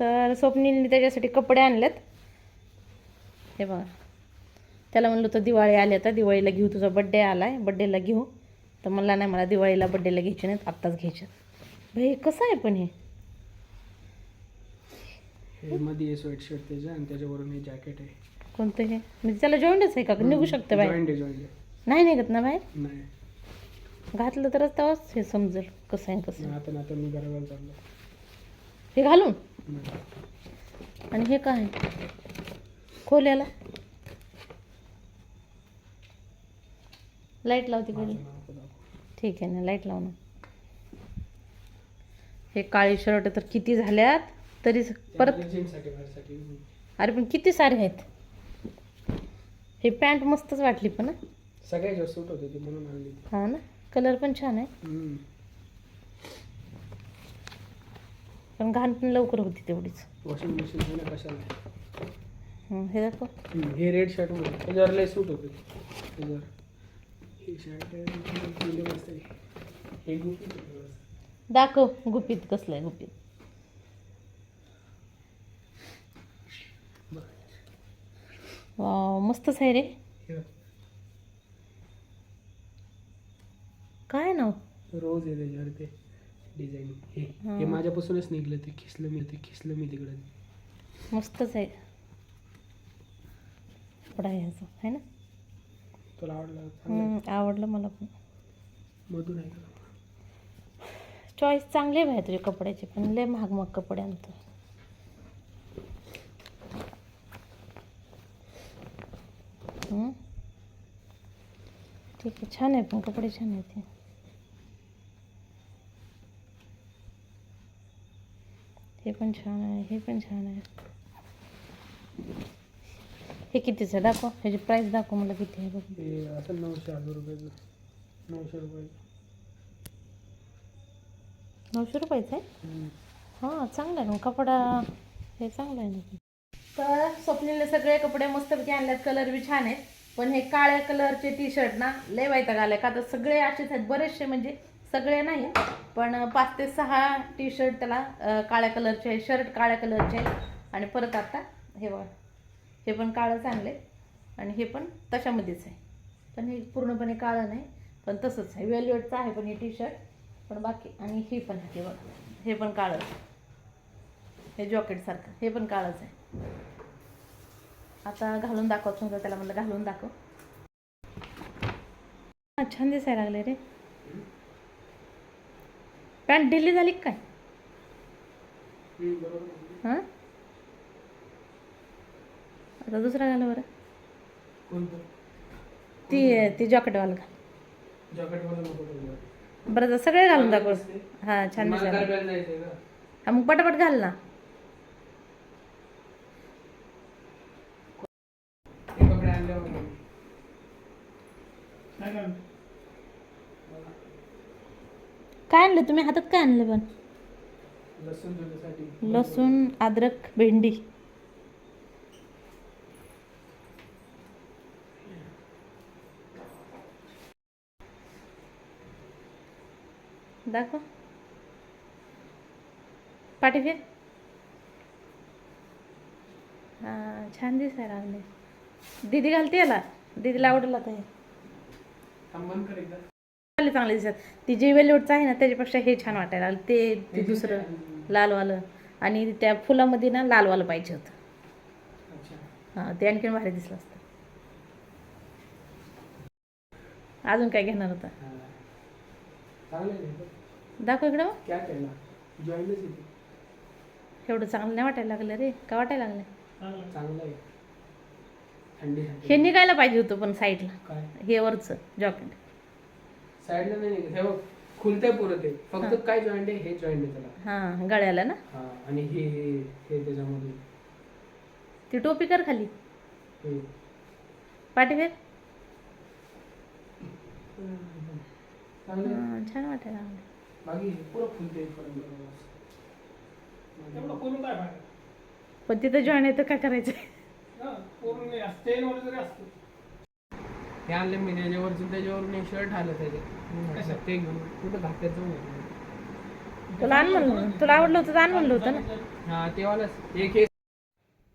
तर स्वप्नीलने त्याच्यासाठी कपडे आणलेत. हे बघा. त्याला म्हणलं होतं दिवाळी आली आता दिवाळीला घेऊ तुझा बड्डे आला आहे बड्डेला घेऊ. तर मला नाही मला दिवाळीला बड्डेला घ्यायचे नाहीत आत्ताच घ्यायचे. भाई कसं आहे पण हे? हे मध्ये स्वेट शर्ट त्याचं आणि त्याच्यावरून हे जॅकेट आहे. कोणतं हे? म्हणजे त्याला जॉईंटच आहे का? निघू शकतं बाहेर? जॉईंट नाही निघत ना बाहेर? नाही. घातलं तरच तेव्हाच हे समजेल कसं आहे कसं आता आता मी गरवायला चाललो हे घालून. आणि हे काय खोल्याला लाइट लाव तिकडे. ठीक आहे ना लाइट लाव ना हे काळे शर्ट तर किती झाल्यात तरी परत. अरे पण किती सारे आहेत हे पॅन्ट मस्तच वाटली पण. सगळ्यात जास्त होते म्हणून. हा ना कलर पण छान आहे हम्म. पण घाण पण लवकर होती तेवढीच. वॉशिंग मशीन आहे ना कशाला? हं, हे दाखव. हम्म, हे रेड शर्टमध्ये. त्याच्यावर लय सूट होते त्याच्यावर हे शर्ट मस्त आहे. हे गुपी दाखव गुपित कसलं आहे गुपित. वाव मस्तच आहे रे. काय नाव? रोज आहे त्याच्यावर ते. डिझाईन हे हा. माझ्यापासूनच निघलं ते खिसलं मी ते खिसलं मी तिकडे मस्तच आहे कपडा आहे ह्याचा आहे ना तुला आवडला चांगला आहे. आवडलं मला पण मधून आहे का चॉईस चांगले आहे तुझे कपड्याचे पण लय महाग महाग कपडे आणतो? ठीक आहे छान आहे पण कपडे छान आहेत हे. हे पण छान आहे हे पण छान आहे. हे कितीचं आहे? दाखव. ह्याची प्राईस दाखव मला किती आहे बघ. असं नऊशे हजार रुपयाचं. नऊशे रुपयाचं. नऊशे रुपयाचं आहे. हां चांगलं आहे मग कपडा हे चांगलं आहे ना तर स्वप्नीलने सगळे कपडे मस्तपैकी आणल्यात. कलर बी छान आहेत. पण हे काळ्या कलरचे टी शर्ट ना लय वैताग आलाय. का तर सगळे असेच आहेत. बरेचसे म्हणजे सगळे नाही पण पाच ते सहा टी शर्ट त्याला काळ्या कलरचे आहे शर्ट काळ्या कलरचे आहे आणि परत आता हे बघा हे पण काळं आणले आणि हे पण तशामध्येच आहे. पण हे पूर्णपणे काळं नाही पण तसंच आहे. वेलवेटचं आहे पण हे टी शर्ट पण बाकी आणि हे पण आहे बघा. हे पण काळं हे जॉकेटसारखं हे पण काळंच आहे. आता घालून दाखवत समजा त्याला म्हटलं घालून दाखव. छान दिसायला लागले रे. पॅन्ट ढिल्ली झाली काय? हां? आता दुसरा घाला बरं. ती ती जॉकेटवाला घाल. जॉकेट नको तुला. बरं आता सगळे घालून दाखव? हां छान हा मग पटापट घाल ना कपडे आणल्यावर मग. काय आणलं? तुम्ही हातात काय आणलं पण? लसूण अद्रक भेंडी. दाखव. पाठी फिर. हां छान दिसायला लागले दीदी घालते याला. दीदीला आवडलं आता चांगले चांगले दिसतात. ती जे वेलवेटचं आहे ना त्याच्यापेक्षा हे छान वाटायला लागलं. ते ते दुसरं लालवालं. आणि त्या फुलामध्ये ना लालवालं पाहिजे होतं. हां ते आणखीन भारी दिसलं असतं. अजून काय घेणार होता. दाखव इकडं एवढं चांगलं नाही वाटायला लागलं रे. का वाटायला लागलं? हे निघायला पाहिजे होतं पण साईडला हे वरचं जॉकेट. साईडला नाही निघत. हे बघ खुलतंय पुरं ते. फक्त काय जॉईंट आहे हे जॉईंट आहे त्याला. हां गळ्याला ना? हा आणि हे हे हे त्याच्यामध्ये. ती टोपी कर खाली. हे. पाठी फिर. चांगलं आहे. हां, छान वाटायला लागलं बाकी हे पुरं खुलतंय पर्यंत एवढं करून काय फायदा? पण तिथं जॉईन आहे तर काय करायचं? हा, करून नाही असं chain वगैरे जरी असतं. हे आणले मी त्याच्यावरचं त्याच्यावरून एक शर्ट आलं त्याच्यात? ते घेऊन कुठं घातल्याचं नाही तुला आण म्हणलं ना. तुला आवडलं होतं तर आण म्हणलं होतं ना. हा ते वालाच. एक हे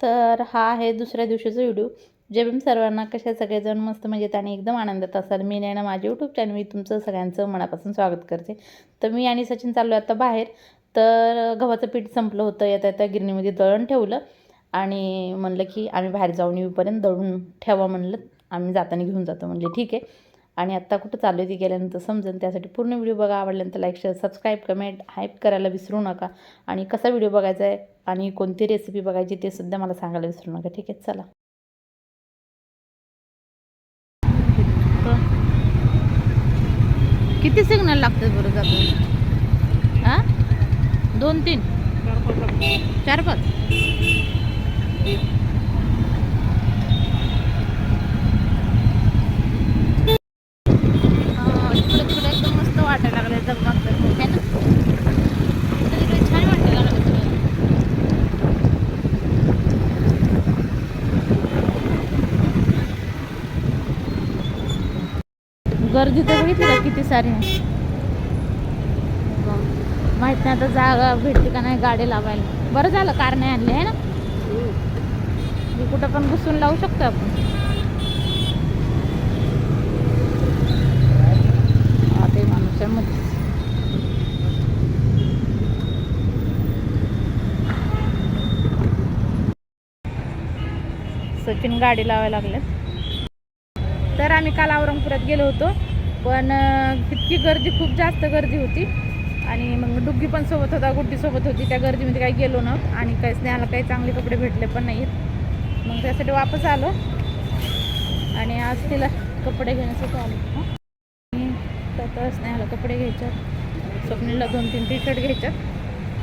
तर हा आहे दुसऱ्या दिवशीचा व्हिडिओ. जे मी सर्वांना कशा सगळेजण मस्त म्हणजे आणि एकदम आनंदात असाल मी नाही ना माझे यूट्यूब चॅनल मी तुमचं सगळ्यांचं मनापासून स्वागत करते. तर मी आणि सचिन चाललो आहे आता बाहेर. तर गव्हाचं पीठ संपलं होतं येता येता गिरणीमध्ये दळण ठेवलं. आणि म्हणलं की आम्ही बाहेर जाऊन येऊपर्यंत दळून ठेवा म्हणलं. आम्ही जाताना घेऊन जातो म्हणले ठीक आहे. आणि आत्ता कुठं चालू आहे ती गेल्यानंतर समजेल त्यासाठी पूर्ण व्हिडिओ बघा आवडल्यानंतर like share subscribe comment hype करायला विसरू नका. आणि कसा व्हिडिओ बघायचा आहे आणि कोणती रेसिपी बघायची ते सुद्धा मला सांगायला विसरू नका. ठीक आहे चला. किती सिग्नल लागतात बरं जातो हां दोन तीन? चार पाच हा, इकडे तिकडे एकदम मस्त वाटायला लागलं जगमग है ना इकडे तिकडे छान वाटायला लागलं सगळं. गर्दी तर बघितली का किती सारी? माहीत नाही आता जागा भेटली का नाही गाडी लावायला. बरं झालं कार नाही आणली आहे ना? मी कुठं पण घुसून लावू शकतो आपण. ते माणूस सचिन गाडी लावायला लागल्यात तर आम्ही काल औरंगपुरात गेलो होतो. पण तितकी इतकी गर्दी खूप जास्त गर्दी होती. आणि मग डुग्गी पण सोबत होता गुड्डीसोबत होती. त्या गर्दीमध्ये काही गेलो ना आणि काही स्नेहाला काही चांगले कपडे भेटले पण नाहीत मग त्यासाठी वापस आलो. आणि आज तिला कपडे घेण्यासाठी आलो आणि तर स्नेहाला कपडे घ्यायच्यात. स्वप्नीला दोन तीन टी शर्ट घ्यायच्यात.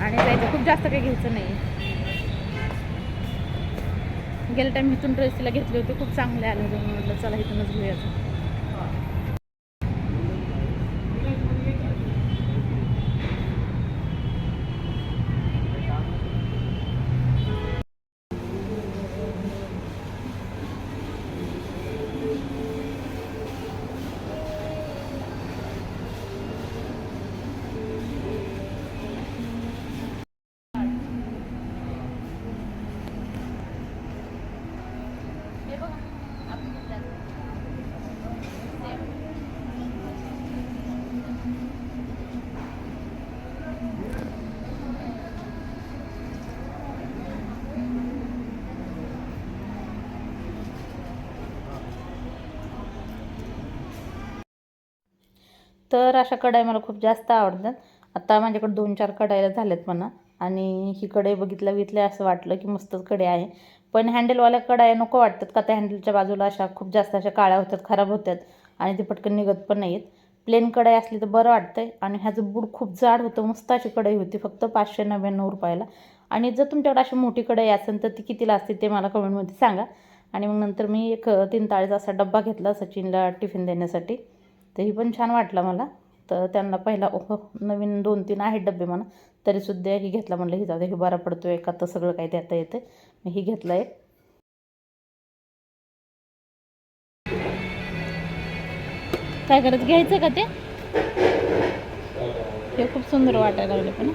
आणि जायचं खूप जास्त काही घ्यायचं नाही गेल्या टाइम इथून ड्रेस तिला घेतले होते. खूप चांगले आले म्हणून म्हटलं चला इथूनच घेऊयाचं तर अशा कढाई मला खूप जास्त आवडतात. आता माझ्याकडे दोन चार कढाईला झाल्यात म्हणा. आणि ही कढई बघितल्या बघितल्या असं वाटलं की मस्तच कढई आहे. पण हँडलवाल्या कढाया नको वाटतात का? त्या हँडलच्या बाजूला अशा खूप जास्त अशा काळ्या होतात खराब होतात. आणि ते पटकन निघत पण नाहीत प्लेन कढाई असली तर बरं वाटतंय. आणि ह्याचं बूड खूप जाड होतं. मस्त अशी कढई होती. फक्त पाचशे नव्याण्णव रुपयाला. आणि जर तुमच्याकडे अशी मोठी कढई असेल तर ती कितीला असते ते मला कमेंटमध्ये सांगा. आणि मग नंतर मी एक तीन ताळीचा असा डब्बा घेतला सचिनला टिफिन देण्यासाठी. तर ही पण छान वाटला मला. तर त्यांना पहिला ओह नवीन दोन तीन आहेत डबे म्हणा. तरीसुद्धा ही घेतला म्हणलं ही जाऊ दे, हे बरा पडतो एका तर सगळं काही देता येतं मी ही घेतलं एक काय करत? घ्यायचं का ते? हे खूप सुंदर वाटायला लागले पण.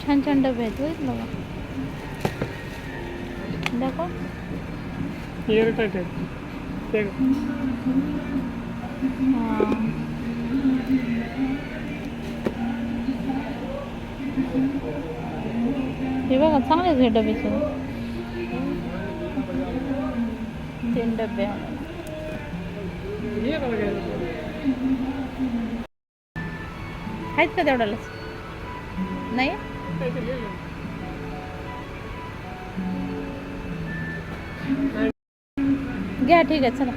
छान छान डबे आहेत बघा. दाखव. एअर टाईट आहे ते हां. हे बघा चांगले आहेत हे डबे. तीन डबे. हे आहेत का तेवढ्यालाच? नाही? घ्या ठीक आहे चला.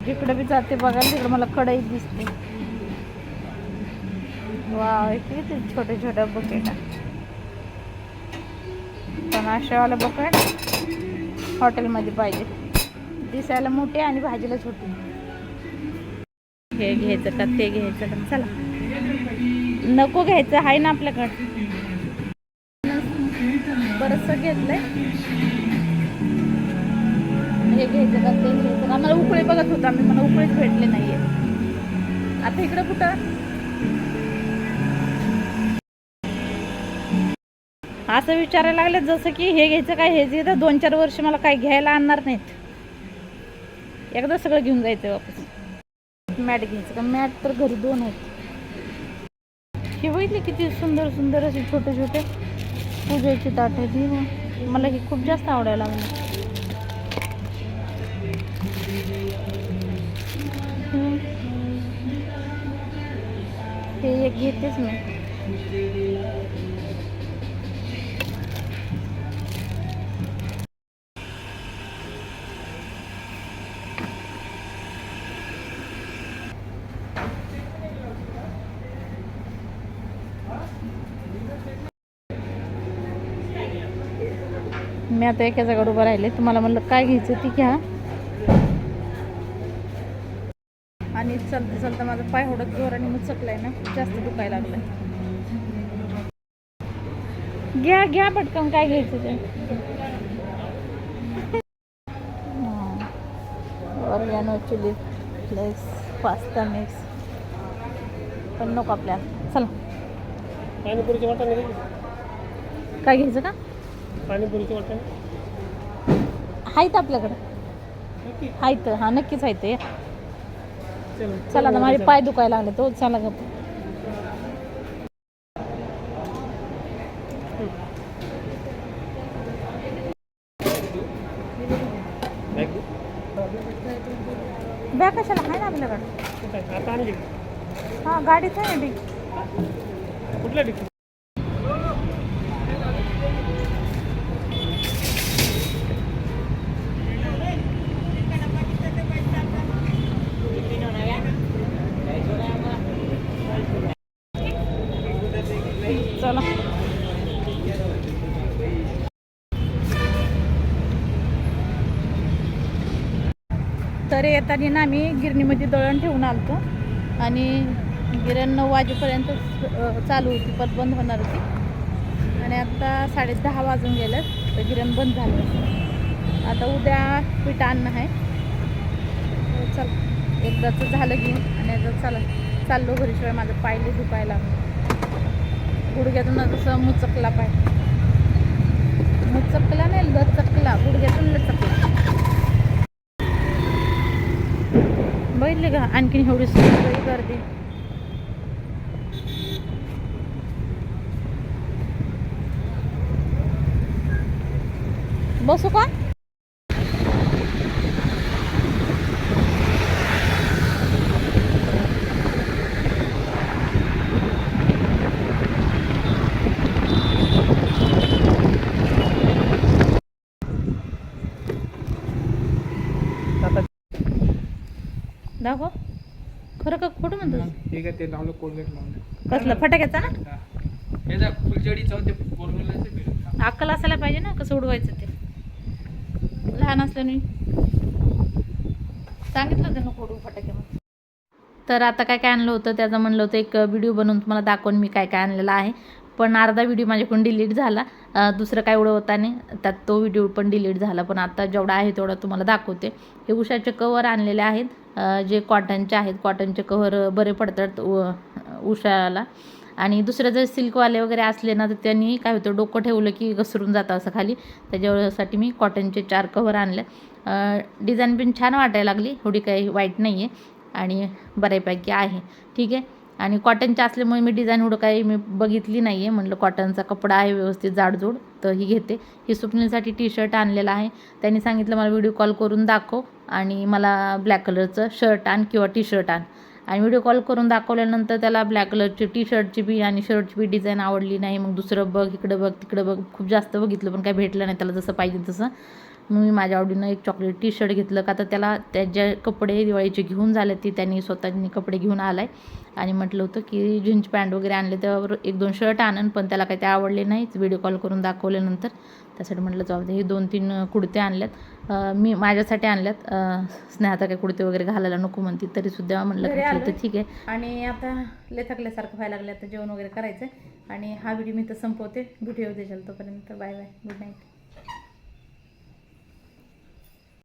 जिकडे बी जाते बघायला तिकडे मला कढई दिसते. वा किती छोटे छोटे बकेट पण अशावाला बकेट हॉटेलमध्ये पाहिजे. दिसायला मोठे आणि भाजीला छोटी. हे घ्यायचं का ते घ्यायचं का चला. नको घ्यायचं आहे ना आपल्याकडं. बरंचसं घेतलंय. हे घ्यायचं का ते घ्यायचं का? आम्हाला उकळे बघत होता आम्ही मला उकळेच भेटले नाहीये. आता इकडं कुठं? असं विचारायला लागले जसं की हे घ्यायचं काय हे तर दोन चार वर्ष मला काय घ्यायला आणणार नाहीत. एकदा सगळं घेऊन जायचं वापस. मॅट घ्यायचं का? मॅट तर घरी दोन आहेत. हे बघितले किती सुंदर सुंदर असे छोटे छोटे पूजेची ताट आहेत. ही मला हे खूप जास्त आवडायला लागलं. ते एक घेतेच मी. मी आता एका जागेवर उभं राहिले. तुम्हाला म्हणलं काय घ्यायचं ती घ्या. चालता चालता माझा पाय होडत जोराने मुचकलाय ना खूप जास्त दुखायला लागलाय. घ्या घ्या पटकन काय घ्यायचं ते. Oregano chilli plus pasta mix. पण नको आपल्याला चला. पाणीपुरीची वाटण काय घ्यायचं का? पाणीपुरीची वाटण. आहेत आपल्याकडं. आहेत हा नक्कीच आहेत या चला ना माझे पाय दुखायला लागले. तो चला गप. बॅग कशाला? आहे ना आपल्याकडं. हां गाडीत आहे ना ती. कुठल्या तर येताना ना आम्ही गिरणीमध्ये दळण ठेवून आलतो. आणि गिरण नऊ वाजेपर्यंत चालू होती पण बंद होणार होती. आणि आता साडे दहा वाजून गेलं तर गिरण बंद झालं. आता उद्या पीठ आणणं आहे. चल एकदाचं झालं की आणि आता चला चाललो घरीशिवाय माझं पायले दुखायला लागलं. गुडघ्यातून जसं मुचकला पाय मुचकला नाही लचकला गुडघ्यातून लचकला बघितले का? आणखीन एवढी सगळी गर्दी बसू का आता दाखव. खरं का खोटं म्हणतो ठीक आहे ते लावलं कोलगेट लावलं कसलं? फटाक्याचा ना? अक्कल असायला पाहिजे ना कसं उडवायचं ते. लहान असल्याने. सांगितलं होतं नको उडवू फटाक्यामध्ये. तर आता काय काय आणलं होतं त्याचं म्हणलं होतं एक व्हिडिओ बनवून तुम्हाला दाखवून मी काय काय आणलेलं आहे. पण अर्धा व्हिडिओ माझ्याकडून डिलीट झाला. अं, दुसरं काय उडवता नाही त्यात तो व्हिडिओ पण डिलीट झाला. पण आता जेवढा आहे तेवढा तुम्हाला दाखवते. हे उषाचे कवर आणलेले आहेत. जे कॉटनचे आहेत कॉटनचे कवर बरे पडतात उ- उशाला आणि दुसरं जर सिल्कवाले वगैरे असले ना तर त्यांनी काय होतं डोकं ठेवलं की घसरून जातं असं खाली. त्याच्यासाठी मी कॉटनचे चार कवर आणले. डिझाईन पण छान वाटायला लागली. एवढी काही वाईट नाही आहे आणि बऱ्यापैकी आहे. ठीक आहे? आणि कॉटनच्या असल्यामुळे मी डिझाईन एवढं काही मी बघितली नाही आहे म्हटलं कॉटनचा कपडा आहे व्यवस्थित जाडजूड तर ही घेते. ही स्वप्नीलसाठी टी शर्ट आणलेला आहे. त्यांनी सांगितलं मला व्हिडिओ कॉल करून दाखव आणि मला ब्लॅक कलरचं शर्ट आण किंवा टी शर्ट आण. आणि व्हिडिओ कॉल करून दाखवल्यानंतर त्याला ब्लॅक कलरची टी शर्टची बी आणि शर्टची बी डिझाईन आवडली नाही. मग दुसरं बघ इकडं बघ तिकडं बघ. खूप जास्त बघितलं पण काय भेटलं नाही त्याला जसं पाहिजे तसं. मग मी माझ्या आवडीनं एक चॉकलेट टी शर्ट घेतलं का तर त्याला त्याचे कपडे दिवाळीचे घेऊन झाले ते त्यांनी स्वतःनी कपडे घेऊन आला आहे आणि म्हटलं होतं की जीन्स पॅन्ट वगैरे आणले त्यावर एक दोन शर्ट आणन पण त्याला काही ते आवडले नाहीच व्हिडिओ कॉल करून दाखवल्यानंतर त्यासाठी म्हटलं जाऊ दे हे दोन तीन कुडते आणल्यात. मी माझ्यासाठी आणल्यात. अं, स्नेहाचा काही कुडते वगैरे घालायला नको म्हणते तरीसुद्धा म्हटलं ठीक. आहे, ठीक आहे. आणि आता लय थकल्यासारखं व्हायला लागलं आता जेवण वगैरे करायचं आणि हा व्हिडिओ मी तर संपवते. व्हिडिओ देशाल तोपर्यंत बाय बाय गुड नाईट